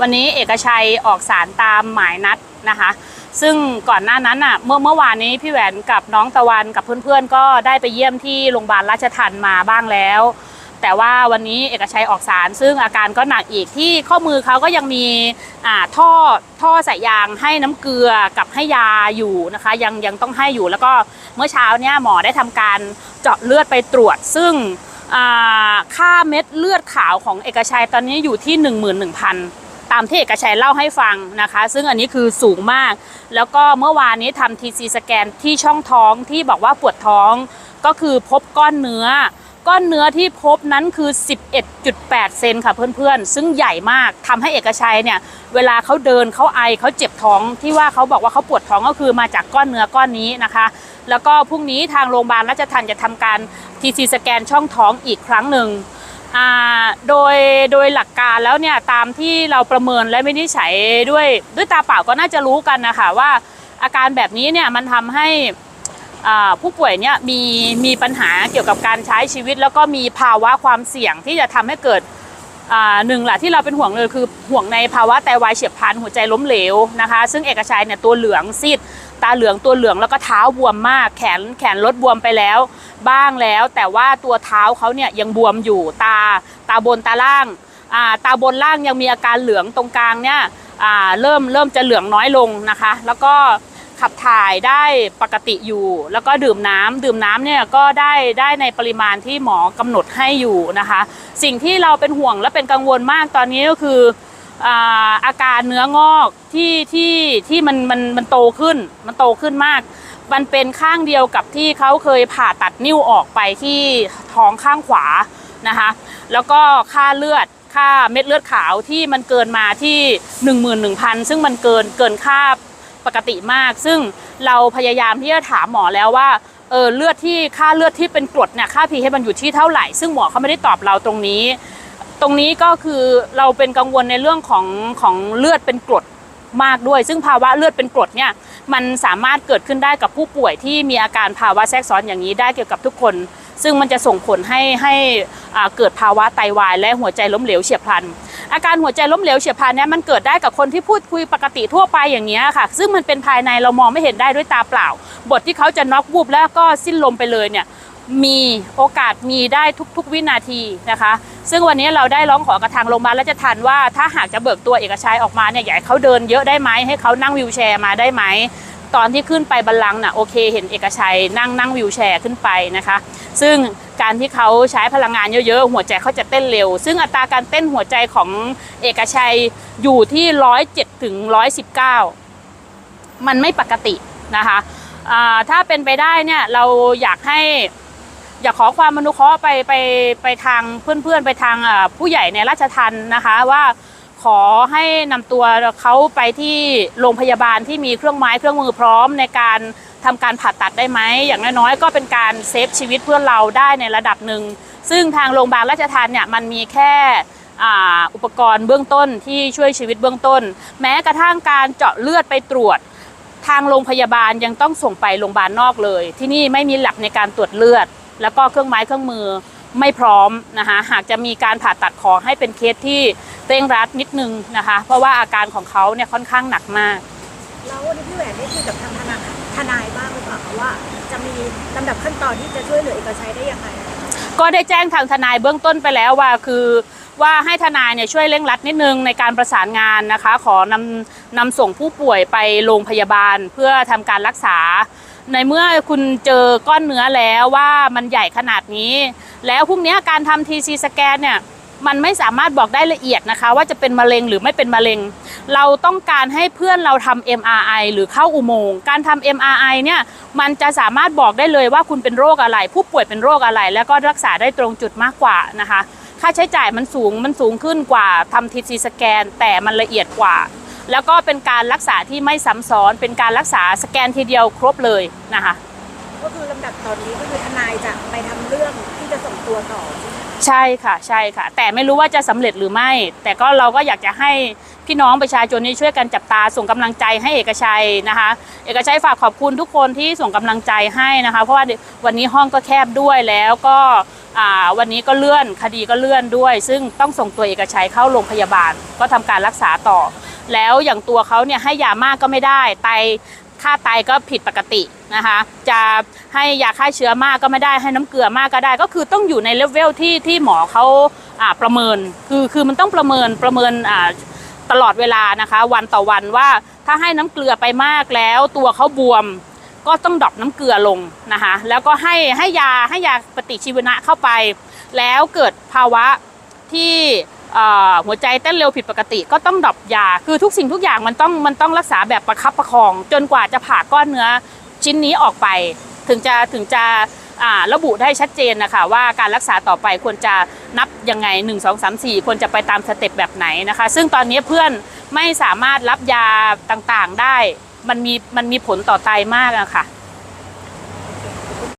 วันนี้เอกชัยออกสารตามหมายนัดนะคะ ซึ่งก่อนหน้านั้นอะเมื่อเมื่อวานนี้พี่แหวนกับน้องตะวันกับเพื่อนๆ ก็ได้ไปเยี่ยมที่โรงพยาบาลราชทันมาบ้างแล้ว แต่ว่าวันนี้เอกชัยออกสาร ซึ่งอาการก็หนักอีกที่ข้อมือเขาก็ยังมีท่อท่อสายยางให้น้ำเกลือกับให้ยาอยู่นะคะ ยังยังต้องให้อยู่แล้วก็เมื่อเช้าเนี่ยหมอได้ทำการเจาะเลือดไปตรวจ ซึ่งค่าเม็ดเลือดขาวของเอกชัยตอนนี้อยู่ที่ 11,000 ตามที่เอกชัยเล่าให้ฟังนะคะ ซึ่งอันนี้คือสูงมาก แล้วก็เมื่อวานนี้ทำทีซีสแกนที่ช่องท้องที่บอกว่าปวดท้องก็คือพบก้อนเนื้อ ก้อนเนื้อที่พบนั้นคือ 11.8 เซนค่ะเพื่อนๆ ซึ่งใหญ่มากทำให้เอกชัยเนี่ย เวลาเขาเดินเขาไอเขาเจ็บท้องที่ว่าเขาบอกว่าเขาปวดท้องก็คือมาจากก้อนเนื้อก้อนนี้นะคะ แล้วก็พรุ่งนี้ทางโรงพยาบาลราชทันจะทำการทีซีสแกนช่องท้องอีกครั้งหนึ่ง โดยโดยหลักการแล้วเนี่ยตามที่เราประเมินและไม่ได้ใช้ด้วยด้วยตาเปล่าก็น่าจะรู้กันนะคะว่าอาการแบบนี้เนี่ยมันทำให้ผู้ป่วยเนี่ยมีมีปัญหาเกี่ยวกับการใช้ชีวิต แล้วก็มีภาวะความเสี่ยงที่จะทำให้เกิด หนึ่งแหละที่เราเป็นห่วงเลยคือห่วงในภาวะไตวายเฉียบพลันหัวใจล้มเหลวนะคะ ซึ่งเอกชัยเนี่ยตัวเหลืองซีดตาเหลืองตัวเหลืองแล้วก็เท้าบวมมาก แขนแขนลดบวมไปแล้ว บ้างแล้ว แต่ว่าตัวเท้าเขาเนี่ยยังบวมอยู่ตาตาบนตาล่างาตาบนล่างยังมีอาการเหลืองตรงกลางเนี่ยเริ่มเริ่มจะเหลืองน้อยลงนะคะ แล้วก็ ขับถ่ายได้ปกติอยู่ แล้วก็ดื่มน้ำดื่มน้ำเนี่ยก็ได้ได้ในปริมาณที่หมอกำหนดให้อยู่นะคะ สิ่งที่เราเป็นห่วงและเป็นกังวลมากตอนนี้ก็คืออาอาการเนื้องอกที่ที่ที่มันมันมันโตขึ้น มันโตขึ้นมาก มันเป็นข้างเดียวกับที่เขาเคยผ่าตัดนิ้วออกไปที่ท้องข้างขวานะคะ แล้วก็ค่าเลือดค่าเม็ดเลือดขาวที่มันเกินมาที่ 11,000 ซึ่งมันเกินเกินค่า ปกติมาก ซึ่งเราพยายามที่จะถามหมอแล้วว่าเออเลือดที่ค่าเลือดที่เป็นกรดเนี่ยค่า pH มันอยู่ที่เท่าไหร่ ซึ่งหมอเขาไม่ได้ตอบเราตรงนี้ ตรงนี้ก็คือเราเป็นกังวลในเรื่องของของเลือดเป็นกรดมากด้วย ซึ่งภาวะเลือดเป็นกรดเนี่ยมันสามารถเกิดขึ้นได้กับผู้ป่วยที่มีอาการภาวะแทรกซ้อนอย่างนี้ได้เกี่ยวกับทุกคน ซึ่งมันจะส่งผลให้ให้อาเกิดภาวะไตวาย และหัวใจล้มเหลวเฉียบพลัน อาการหัวใจล้มเหลวเฉียบพลันเนี่ยมันเกิดได้กับคนที่พูดคุยปกติทั่วไปอย่างนี้ยค่ะ ซึ่งมันเป็นภายในเรามองไม่เห็นได้ด้วยตาเปล่า บทที่เขาจะน็อกวูบแล้วก็สิ้นลมไปเลยเนี่ยมีโอกาสมีได้ทุก ๆ วินาทีนะคะ ซึ่งวันนี้เราได้ร้องขอกับทางโรงพยาบาลราชทันว่าถ้าหากจะเบิกตัวเอกชัยออกมาเนี่ยอยากให้เขาเดินเยอะได้ไหมให้เขานั่งวิวแชร์มาได้ไหมตอนที่ขึ้นไปบัลลังก์น่ะโอเค เห็นเอกชัยนั่งนั่งวิวแชร์ขึ้นไปนะคะ ซึ่งการที่เขาใช้พลังงานเยอะๆ หัวใจเขาจะเต้นเร็ว ซึ่งอัตราการเต้นหัวใจของเอกชัยอยู่ที่ร้อยเจ็ดถึงร้อยสิบเก้ามันไม่ปกตินะคะถ้าเป็นไปได้เนี่ยเราอยากให้อยากขอความอนุเคราะห์ไปไปไปทางเพื่อนๆ ไปทางผู้ใหญ่ในราชทันนะคะว่าขอให้นำตัวเขาไปที่โรงพยาบาลที่มีเครื่องไม้เครื่องมือพร้อมในการ ทำการผ่าตัดได้ไหมอย่างน้อยๆก็เป็นการเซฟชีวิตเพื่อนเราได้ในระดับหนึ่งซึ่งทางโรงพยาบาลราชทันเนี่ยมันมีแค่อุปกรณ์เบื้องต้นที่ช่วยชีวิตเบื้องต้น แม้กระทั่งการเจาะเลือดไปตรวจ ทางโรงพยาบาลยังต้องส่งไปโรงพยาบาลนอกเลย ที่นี่ไม่มีหลักในการตรวจเลือด แล้วก็เครื่องไม้เครื่องมือไม่พร้อมนะคะหากจะมีการผ่าตัดขอให้เป็นเคสที่เร่งรัดนิดนึงนะคะ เพราะว่าอาการของเขาเนี่ยค่อนข้างหนักมากแล้ววันนี้พี่แหวนได้คุยกับทางทนาย ทนายบ้างหรือเปล่าคะว่า จะมีลำดับขั้นตอนที่จะช่วยเหลือเอกชัยได้ยังไงก็ได้แจ้งทางทนายเบื้องต้นไปแล้วว่าคือว่าให้ทนายเนี่ยช่วยเร่งรัดนิดนึงในการประสานงานนะคะ ขอนำนำส่งผู้ป่วยไปโรงพยาบาลเพื่อทำการรักษา ในเมื่อคุณเจอก้อนเนื้อแล้วว่ามันใหญ่ขนาดนี้ แล้วพรุ่งนี้การทำทีซีสแกนเนี่ย มันไม่สามารถบอกได้ละเอียดนะคะ ว่าจะเป็นมะเร็งหรือไม่เป็นมะเร็ง เราต้องการให้เพื่อนเราทำ MRI หรือเข้าอุโมงค์การทำ MRI เนี่ยมันจะสามารถบอกได้เลยว่าคุณเป็นโรคอะไร ผู้ป่วยเป็นโรคอะไร แล้วก็รักษาได้ตรงจุดมากกว่านะคะ ค่าใช้จ่ายมันสูงมันสูงขึ้นกว่าทำทีซีสแกน แต่มันละเอียดกว่า แล้วก็เป็นการรักษาที่ไม่ซ้ำซ้อน เป็นการรักษาสแกนทีเดียวครบเลยนะคะ ก็คือลำดับตอนนี้ก็คือทนายจะไปทำเรื่องที่จะส่งตัวต่อใช่ไหม ใช่ค่ะใช่ค่ะ แต่ไม่รู้ว่าจะสำเร็จหรือไม่ แต่ก็เราก็อยากจะให้พี่น้องประชาชนนี่ช่วยกันจับตาส่งกำลังใจให้เอกชัยนะคะ เอกชัยฝากขอบคุณทุกคนที่ส่งกำลังใจให้นะคะ เพราะว่าวันนี้ห้องก็แคบด้วยแล้วก็วันนี้ก็เลื่อนคดีก็เลื่อนด้วย ซึ่งต้องส่งตัวเอกชัยเข้าโรงพยาบาล ก็ทำการรักษาต่อ แล้วอย่างตัวเขาเนี่ยให้ยามากก็ไม่ได้ไตค่าไตก็ผิดปกตินะคะ จะให้ยาฆ่าเชื้อมากก็ไม่ได้ให้น้ำเกลือมากก็ได้ ก็คือต้องอยู่ในเลเวลที่ที่หมอเขาประเมิน คือคือมันต้องประเมินประเมินตลอดเวลานะคะ วันต่อวันว่าถ้าให้น้ำเกลือไปมากแล้วตัวเขาบวมก็ต้องดรอปน้ำเกลือลงนะคะ แล้วก็ให้ให้ยาให้ยาปฏิชีวนะเข้าไป แล้วเกิดภาวะที่ หัวใจเต้นเร็วผิดปกติก็ต้องดรอปยา คือทุกสิ่งทุกอย่างมันต้องมันต้องรักษาแบบประคับประคอง จนกว่าจะผ่าก้อนเนื้อชิ้นนี้ออกไป ถึงจะถึงจะระบุได้ชัดเจนนะคะว่าการรักษาต่อไปควรจะนับยังไง 1 2 3 4 ควรจะไปตามสเต็ปแบบไหนนะคะ ซึ่งตอนนี้เพื่อนไม่สามารถรับยาต่างๆได้ มันมีมันมีผลต่อไตมากอะคะ